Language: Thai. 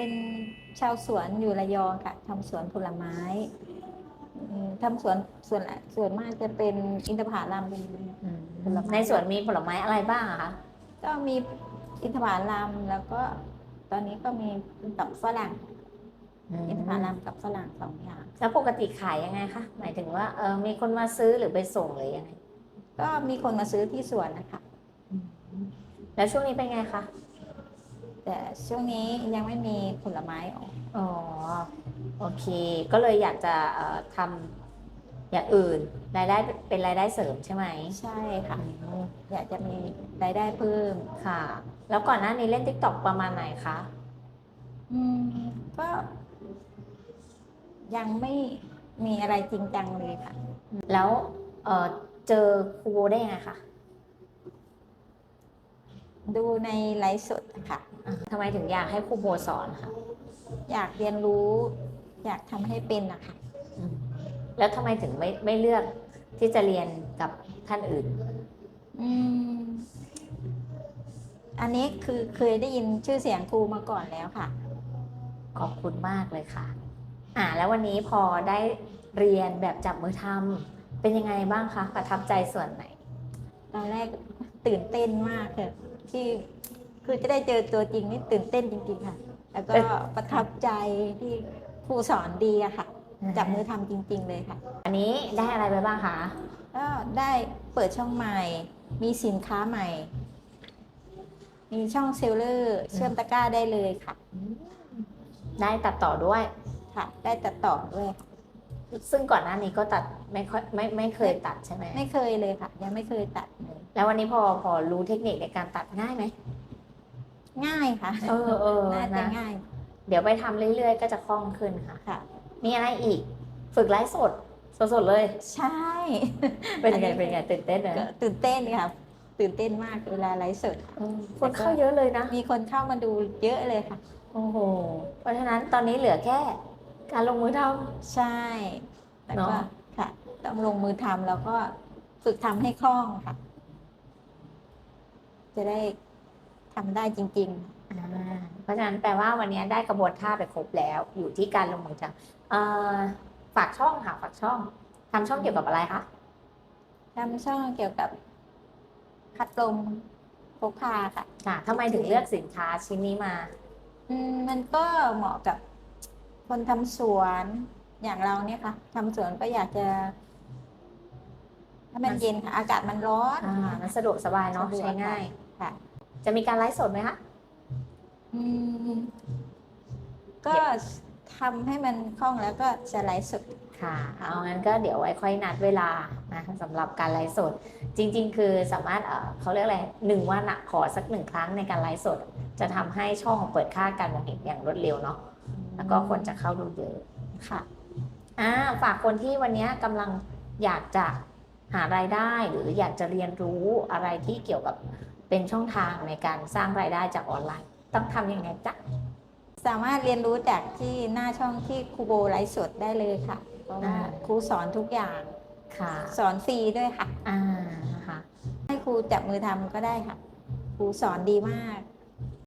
เป็นชาวสวนอยู่ระยองค่ะทำสวนผลไม้อืมทำสวนส่วนส่วนมากจะเป็นอินทผลัมเป็นอืมผลไม้ในสวนมีผลไม้อะไรบ้างอะคะก็มีอินทผลัมแล้วก็ตอนนี้ก็มีกับฝรั่งอินทผลัมกับฝรั่งสองอย่างแล้วปกติขายยังไงคะหมายถึงว่าเออมีคนมาซื้อหรือไปส่งหรือยังไงก็มีคนมาซื้อที่สวนนะคะ แล้วช่วงนี้เป็นไงคะ แต่ช่วงนี้ยังไม่มีผลไม้ออกอ๋อโอเค ก็เลยอยากจะเอ่อทำอย่างอื่นรายได้เป็นรายได้เสริมใช่ไหมใช่ค่ะ อืมอยากจะมีรายได้เพิ่ม ค่ะ แล้วก่อนหน้านี้เล่น t ิ k t o k ประมาณไหนคะอืมก็ ยังไม่มีอะไรจริงจังเลยค่ะ แล้วเอ่อเจอครูโบได้ยังไงคะ ดูในไลฟ์สดค่ะอะ ทำไมถึงอยากให้ครูโบสอนคะอยากเรียนรู้ อยากทำให้เป็นนะคะอืมแล้วทำไมถึงไม่ไม่เลือกที่จะเรียนกับท่านอื่น อืม อันนี้คือเคยได้ยินชื่อเสียงครูมาก่อนแล้วค่ะ ขอบคุณมากเลยค่ะ อ่า แล้ววันนี้พอได้เรียนแบบจับมือทำเป็นยังไงบ้างคะประทับใจส่วนไหน ตอนแรกตื่นเต้นมากเลย ที่คือจะได้เจอตัวจริงนี่ตื่นเต้นจริงๆค่ะ แล้วก็เอ๊ะประทับใจที่ครูสอนดีอะค่ะ จับมือทำจริง ๆ เลยค่ะ อันนี้ได้อะไรไปบ้างคะก็ได้เปิดช่องใหม่ มีสินค้าใหม่ มีช่องเซลเลอร์เชื่อมตะกร้าได้เลยค่ะ ได้ตัดต่อด้วยค่ะ ได้ตัดต่อด้วยค่ะซึ่งก่อนหน้านี้ก็ตัดไม่ค่อยไม่ไม่เคยตัดใช่ไหมไม่เคยเลยค่ะ ยังไม่เคยตัดเลย แล้ววันนี้พอพอรู้เทคนิคในการตัดง่ายไหม ง่ายค่ะเออเออน่าจะนะ ง่าย เดี๋ยวไปทำเรื่อยๆ ก็จะคล่องขึ้นค่ะ ค่ะ มีอะไรอีก ฝึกไลฟ์สด สดๆเลย ใช่ เป็นไง อัเป็นไงตื่นเต้นเลยก็ตื่นเต้นค่ะ ตื่นเต้นมากเวลาไลฟ์สด คนเข้าเยอะเลยนะ มีคนเข้ามาดูเยอะเลยค่ะ โอ้โห เพราะฉะนั้นตอนนี้เหลือแค่ การลงมือท ใช่ แต่ก็เนอะค่ะ ต้องลงมือทำแล้วก็ฝึกทำให้คล่องค่ะ จะได้ทำได้จริงำอ่าเพราะฉะนั้นแปลว่าวันนี้ได้กระบวนท่าไปครบแล้ว อยู่ที่การลงมือทำเอ่อฝากช่องค่ะฝากช่องทำช่องเกี่ยวกับอะไรคะๆทำช่องเกี่ยวกับพัดลมพกพาค่ะค่ะทำไมถึงเลือกสินค้าชิ้นนี้มา อืมมันก็เหมาะกับคนทำสวนอย่างเราเนี่ยค่ะทำสวนก็อยากจะให้มันเย็นค่ะ อากาศมันร้อนอ่ามันสะดวกสบายเนาะสะดวกใช้ง่าย ค่ะ จะมีการไลฟ์สดไหมคะ อืมก็ทำให้มันคล่องแล้วก็จะไลฟ์สด ค่ะ เอางั้นก็เดี๋ยวไว้ค่อยนัดเวลานะสำหรับการไลฟ์สด จริง ๆ คือสามารถเอ่อเขาเรียกอะไรหนึ่งวันอะขอสักหนึ่งครั้งในการไลฟ์สด จะทำให้ช่องเปิดค่าการมองเห็นอย่างรวดเร็วเนาะแล้วก็คนจะเข้าดูเยอะค่ะอ่าฝากคนที่วันนี้กำลังอยากจะหารายได้หรืออยากจะเรียนรู้อะไรที่เกี่ยวกับ เป็นช่องทางในการสร้างรายได้จากออนไลน์ ต้องทำยังไงจ๊ะสามารถเรียนรู้จากที่หน้าช่องที่ครูโบไลฟ์สดได้เลยค่ะ เพราะว่าอ่าครูสอนทุกอย่างค่ะ สอนฟรีด้วยค่ะอ่านะคะให้ครูจับมือทำก็ได้ค่ะ ครูสอนดีมาก